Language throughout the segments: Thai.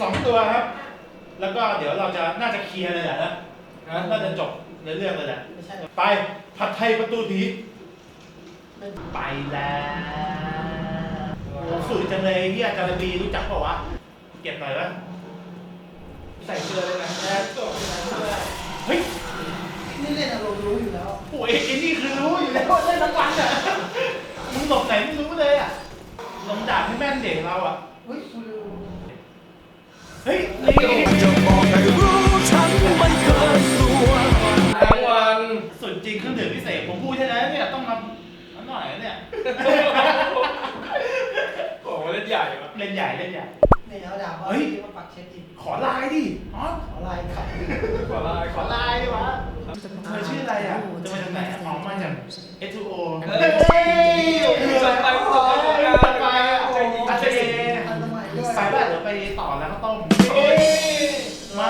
สองตัวครับ แล้วก็เดี๋ยวเราจะน่าจะเคลียร์เลยแหละนะน่าจะจบในเรื่องเลยแหละไม่ใช่ไปผัดไทยประตูผีไปแล้วโอ้ฝืนจังเลยเฮียจาระบีรู้จักเปล่าวะ เก็บหน่อยวะใส่เสื้อเลยนะแอบตกใส่เสื้อเฮ้ยนี่เล่นอารมณ์รู้อยู่แล้วโอ้ยไอ้นี่คือรู้อยู่แล้วเล่นทั้งวันอะมึงหลบไหนไม่รู้เลยอะลงดาบให้แม่นเด็กเราอะเฮ้ยกูลืม เฮ้ยนี่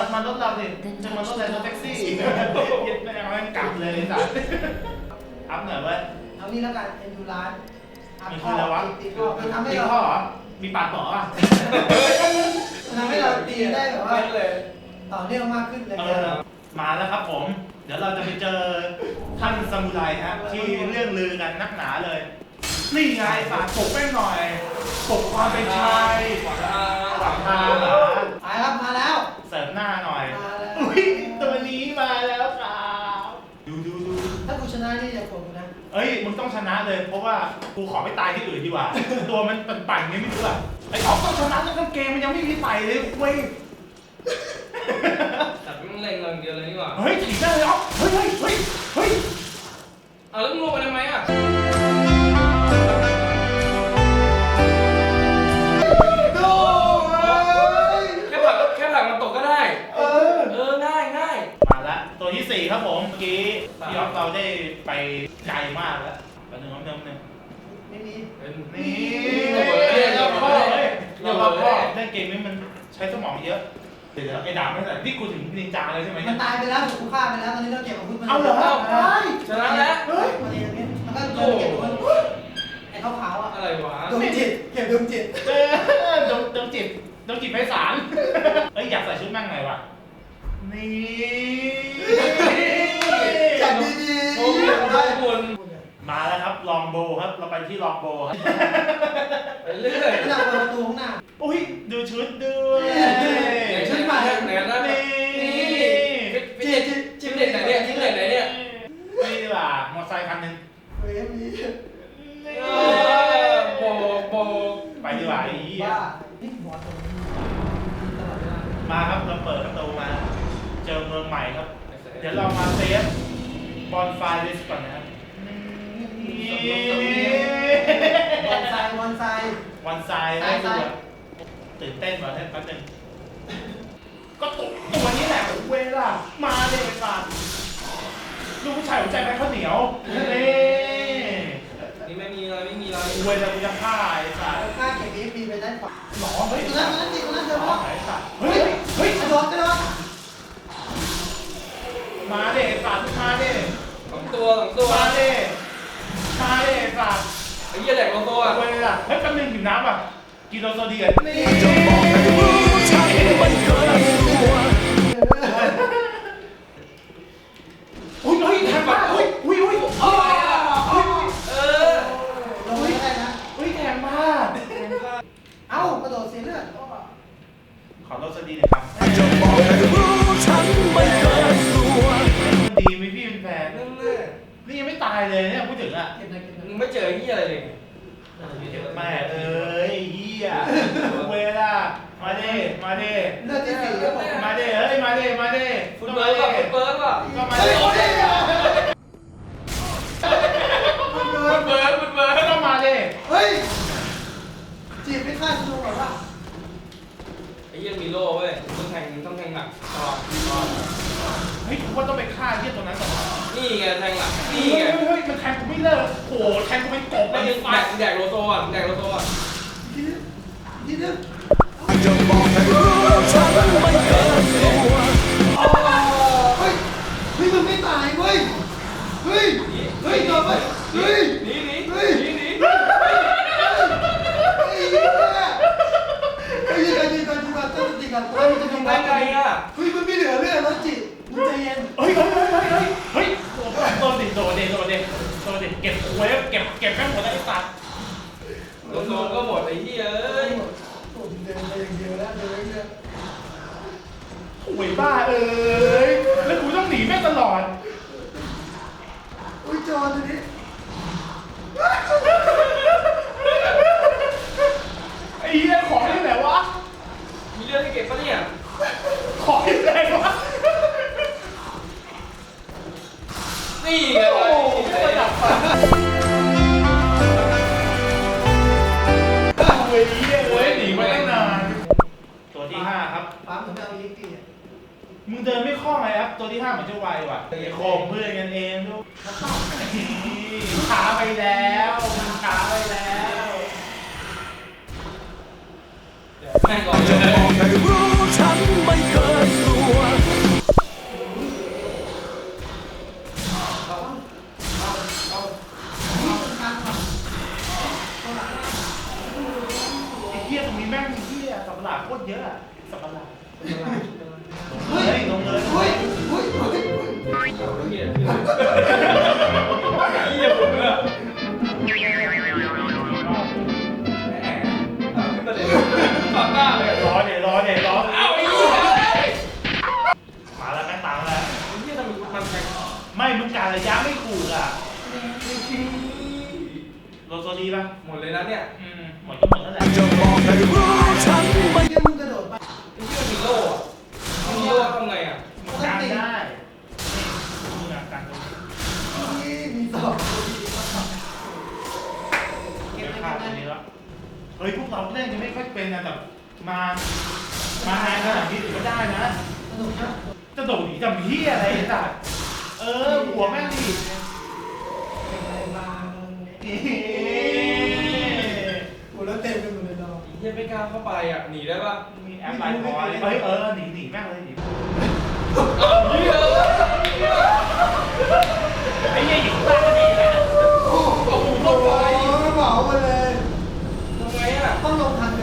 มามารถเราดิจะมารถอะไรรถแท็กซี่เย็ดไม่เอาแม่งกลับเลยไอ้สัสอัพหน่อยเว้ยเอานี่แล้วกันเป็นยูร้านอัพมีข้คือออะไรวะตีข้อมันทำให้ตีเราข้อเหรอมีปากหมออะมันทำให้เราตีได้แบบว่าไม่เลยต่อเนื่องมากขึ้นเลยเออมาแล้วครับผม เดี๋ยวเราจะไปเจอท่านซามูไรฮะที่เรื่องลือกันนักหนาเลย นี่ไงฝากปลุกแม่งหน่อยปลุกความเป็นชายขวาทางหวังทาง ต้องชนะเลย เพราะว่ากูขอไม่ตายที่อื่นดีกว่า ตัวมันปั่นๆอย่างนี้ไม่รู้อะไอ้ออกต้องชนะทั้งเกมมันยังไม่มีไต่เลยเว้ยแต่มันเล็งเงินเดียวเลยนี่หว่าเฮ้ยถีบได้เลยอ๋อเฮ้ยเฮ้ยเฮ้ยเฮ้ยเอาแล้วมึงลงไปทำไมอะดูเอ้ยแค่ผลักแค่ผลักมันตกก็ได้ เออ เออง่ายง่ายมาละตัวที่สี่ครับผมเมื่อกี้พี่ออฟเราได้ไปไกลมากแล้ว นี่เดี๋ยวพ่อเดี๋ยวพ่อเล่นเกมนี้มันใช้สมองเยอะเดี๋ยวไอ้ดาบไม่ใส่นี่กูถึงนินจาเลยใช่ไหมมันตายไปแล้วถูกกูฆ่าไปแล้วตอนนี้เราเก็บอาวุธมันเอาเหรอได้ชนะแล้วเฮ้ยมันเองเนี่ยมันก็โดนเก็บอาวุธไอ้ขาวๆอะอะไรวะดวงจิตเก็บดวงจิตเออดงดงจิตดงจิตไพศาลเอ้ยอยากใส่ชุดแม่งหน่อยวะนี่จัดดีโอ้โหได้บุญ มาแล้วครับ ลองโบครับ เราไปที่ลองโบครับ ไปเรื่อยๆหน้าเปิดประตูข้างหน้า อุ้ย ดูชุดด้วยไหนชุดใหม่ไหนกันนะนี่นี่จิตจิตเด็ดไหนเนี่ยจิตเด็ดไหนเนี่ย นี่ดีกว่ามอเตอร์ไซค์คันหนึ่งเฮ้ยมีนี่เออโบกโบกไปดีกว่าไอ้เหี้ยบ้านี่หัวตรงนี้ตลอดเวลามาครับ เราเปิดประตูมา เจอเมืองใหม่ครับ เดี๋ยวเรามาเซฟบอลไฟลิสก่อนนะครับ นี่บอลไซบอลไซ วันไซด์ให้ดูแบบตื่นเต้นมาแป๊บนึงก็ตัวตัวนี้แหละเวลามาเลยไปก่อนลูกผู้ชายหัวใจแพ้ข้าวเหนียวนี่นี่ไม่มีอะไรไม่มีอะไรเวลากูจะฆ่าไอ้สัตว์ค่าเก็บบีฟีไปได้านขวาหนอเฮ้ยตรงนั้นตรงนั้นสิตรงนั้นเจอหนอแล้วไอ้สัตว์เฮ้ยเฮ้ยกระโดดกระโดดมาเด็สัตว์มาเด็สองตัวสองตัวมาเด็ มาเด็สัตว์ไอ้เหี้ยแหลกลงตัวเวลาเฮ้ยแป๊บนึงหิวน้ำอะ กินโลโซเดียนนี่ เไงแทงหลักเฮ้นี่ยไงเฮ้ยมันแทงกูไม่เลิกโอ้โหแทงกูเป็นกบเลไม่ยได้ไอ้แดสักสแดกโลโซอะแดกโลโซอะ อ้ยบ้าเอ้ย แล้วกูต้องหนีแม่งตลอดโอ้ยจอตัวนี้ไอ้เหี้ยของที่ไหนวะ มีเลือดให้เก็บปะเนี่ยของที่ไหนวะ นี่ไงโอ้โหไม่ไปดับฟันเฮ้ยเหี้ยเอ้ยหนีมาตั้งนานตัวที่ห้าครับ ปั๊มเหมือนเอายิงตีอะ มึงเดินไม่คล่องเลยครับตัวที่ห้ามันจะไวว่ะโคมเพื่อนกันเองดูช้าไปแล้วมึงช้าไปแล้วแม่งก่อนเลจะยบอกให้รู้ฉันไม่เกินตัวไอ้เหี้ยตรงนี้แม่งเหี้ยสับปะหลาดโคตรเยอะอะสับปะหลาด ไม่ถูกอะโรโซดีป่ะ หมดเลยนะเนี่ยอืมหมดก็หมดแล้วแหละจะบอกให้รู้ฉันไม่เมื่อกี้มึงกระโดดไปไอ้เหี้ยมีโล่อะมีโล่ทำไงอะมึงการได้นี่มึงการตรงนี้นี่มีสองเก็บภาพตรงนี้แล้วเฮ้ยพวกเราเล่นยังไม่ค่อยเป็นนะแต่มา มานานขนาดนี้ถือว่าได้นะสนุกนะจะโดดหนีจำเฮียอะไรไอ้สัตว์ เออ หัวแม่งดิมาเอ๊ะโอ้แล้วเต็มไปหมดเลยดอกไอ้เหี้ยไม่กล้าเข้าไปอะ หนีได้ปะมีแอปไลน์คอยเฮ้ยเออ หนีหนีแม่งเลยหนีเหี้ยไอ้เหี้ยอยู่ข้างล่างก็ดีนะโอ้โหโอ้โหเหมาไปเลยทำไงอะต้องลงทันเป็น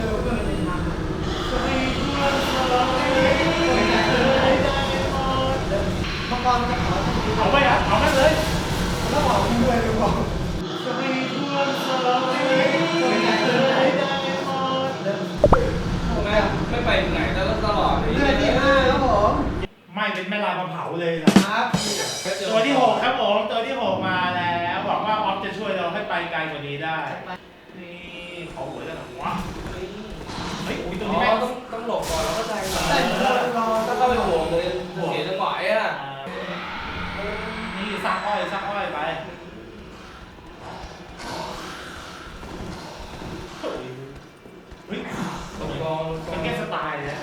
ม่ลายมาเผาเลยนะครับตัวที่หกครับผมตัวที่หกมาแล้วหวังว่าออฟจะช่วยเราให้ไปไกลกว่านี้ได้ นี่ขอหวยกันหน่อยวะเฮ้ยอุ้ยตรงอ๋นี้อแม่งต้องต้องหลบก่อนแล้วก็แทงก่อนแต่รอรอถ้าเข้าไปโหวงเลยเสียจังหวะอะนี่สร้างอ้อยสร้างอ้อยไปเฮ้ย ตรงกอง มันแค่สไตล์เลยนะ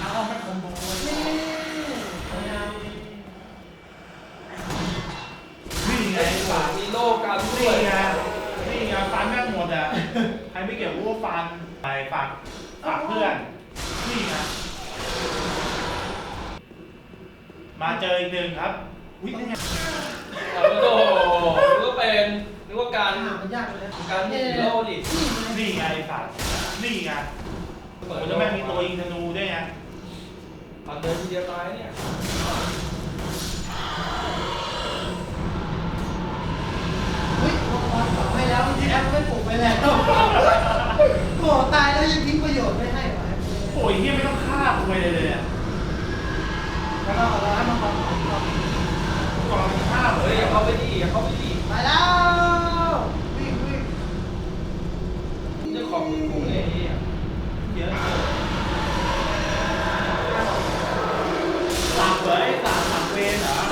เอาไม่คอมโบ นี่ไงไอ้ฝามีโล่กันด้นี่วยไงนี่ไงฟันแม่งหมดอะ ใครไม่เก็บรู้ว่าฟันไปฝากฝากเพื่อน นี่ไงมาเจออีกหนึ่งครับอุ้ยนี่ไงโอ้โหนึกว่าเป็นนึกว่าการมันยากเลยการมีโล่ดินี่ไงไอ้สัตว์นี่ไงผมจะแม่งมีตัวยิงธนูด้วยไงตอนเดินทีเดียวตายเนี่ย ไปแล้วโหตายแล้วยังทิ้งประโยชน์ไม่ให้หโอ้ยเฮียไม่ต้องฆ่ากูไปเลยเลยอะแล้วก็เอาให้มันความหมายก่อนก่อนฆ่าเลยอย่าเข้าไปดีอย่าเข้าไปดีไปแล้ววิ่งวิ่งนี่จะขอบคุณกูเลยเฮียเยอะสาบเลยสับสับเวรเหรอ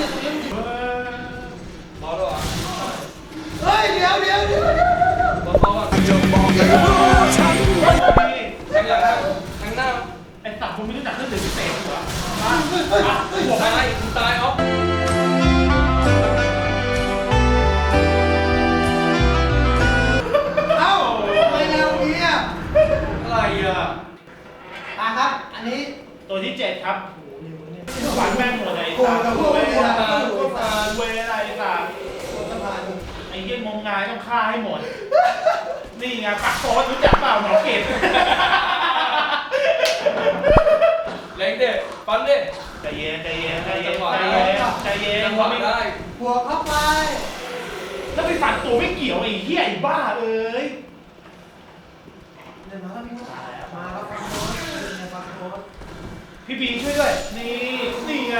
ไอ้สัตว์มึงไม่รู้จักเรื่องเดือดพิเศษเหรอฮะฮวอะไรมึงตายออฟเอ้าไปแล้วเนี่ยอะไรอะมาครับ อันนี้ตัวที่เจ็ดครับหวานแม่งหมดเลยตาเวตาตาเวอะไรตาสะพานไอ้เยี่ยมงงายต้องฆ่าให้หมด นี่ไงปักโซนรู้จักเปล่าหนองเกดแรงเด็ดฟันเด็ดใจเย็นใจเย็นใจเย็จันงหวะใจได้เย็นใจเย็นจังหวะได้บวกเข้าไปแล้วไปฝันตัวไม่เกี่ยวไอ้เหี้ยไอ้บ้าเอ้ยเดี๋ยวมาแล้วพี่มาแล้วฟังโค้ดเนี่ยฟังโค้ดพี่บีช่วยด้วยนี่นี่ไง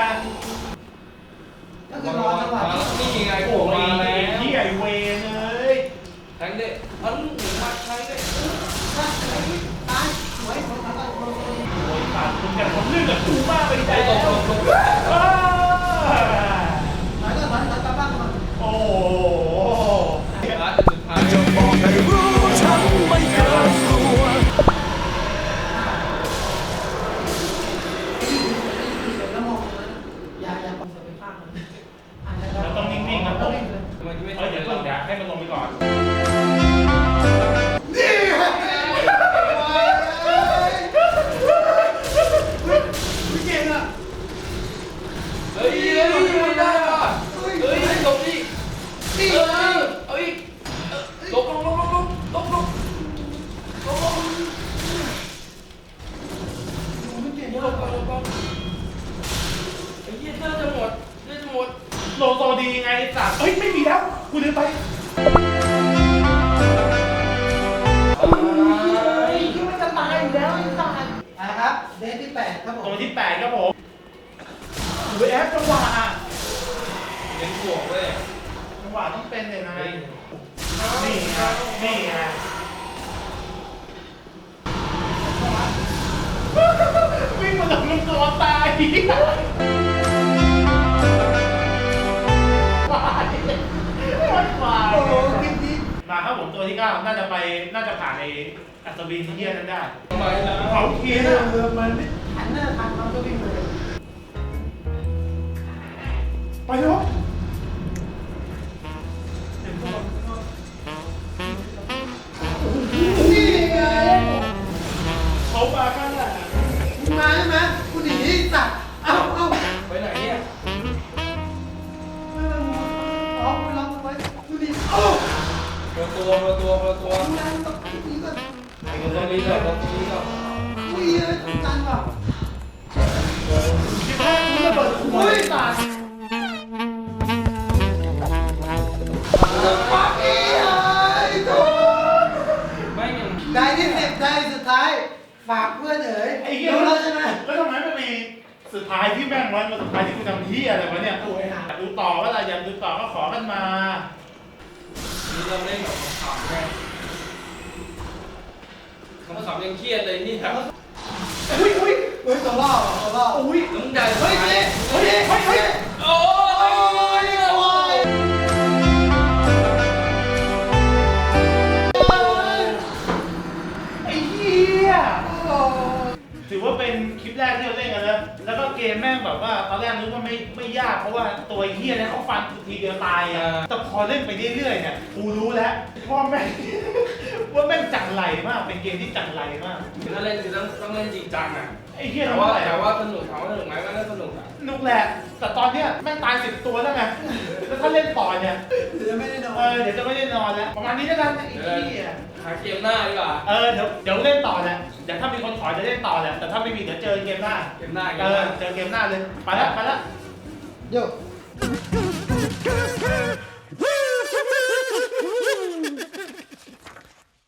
ก็คือรอจังหวะที่นี่ไงโอ้โผล่ยมาแล้ไอ้วเหี้ยไอ้เวรเอ้ยแทงเด็ดอัน ผมเลือกกับกูมากไปใจ ต้องเป็นเลยนะเฮ้ยนี่ไงนี่ไงวิ่งมาหลงลงตัวตายควายควายโอ้โหคลิปนี้มาครับผมตัวที่เก้าน่าจะไปน่าจะผ่านในอัศวินที่เยี่ยนั้นได้ทำไมล่ะเขาเคียเอนะอมันหันหน้าทันมันก็วิ่งเลยไปเถอะ ตัวคนละตัวคนละตัวทำงานต้องคิดนี้ก่อนตรงนี้ก่อนตรงนี้ก่อนอุ้ยเอ้ยจันเปล่าคิดว่าคุณระเบิดหัวไอ้สัตว์ปักอีไอ้ตัวไม่ยังได้ที่สิบได้สุดท้าย ฝากเพื่อนเอ๋ยไอ้เหี้ย รู้แล้วใช่ไหม แล้วทำไมมันมีสุดท้ายที่แม่งวันสุดท้ายที่กูทำเหี้ยอะไรวะเนี่ยโอ้ยหาอยากดูต่อว่าอะไรอยากดูต่อก็ขอกันมา นี้เราเล่นแบบขำๆไงขำๆยังเครียดเลยนี่ครับอุ้ยอุ้ยเฮ้ยต แม่งแบบว่าตอนแรกนึกว่าไม่ไม่ยากเพราะว่าตัวไอ้เหี้ยเนี่ยเขาฟันทีเดียวตายอะแต่พอเล่นไปเรื่อยๆเนี่ยกูรู้แล้วว่าแม่ง ว่าแม่งจังไรมากเป็นเกมที่จังไรมาก ถ้าเล่นคือต้องต้องเล่นจริงจังอะไอ้เหี้ยแต่ทำว่าอะไรแต่อะว่าสนุกถามว่าสนุกไหมมันก็สนุกอะนุกแหละแต่ตอนเนี้ยแม่งตายสิบตัวแล้วไงแล้วถ้าเล่นต่อเนี่ยเดี๋ยวไม่ได้นอเอนอเดี๋ยวจะไม่ได้นอนแล้วประมาณนี้แล้วกันไอ้เดี๋ยวเหี้ย หาเกมหน้าดีกว่าเออเดี๋ยวเดี๋ยวเล่นต่อแหละเดี๋ยวถ้ามีคนขอจะเล่นต่อแหละแต่ถ้าไม่มีเดี๋ยวเจอเกมหน้าเกมหน้าเกเอมหอน้า เจอเกมหน้าเลยไปละไปละ โย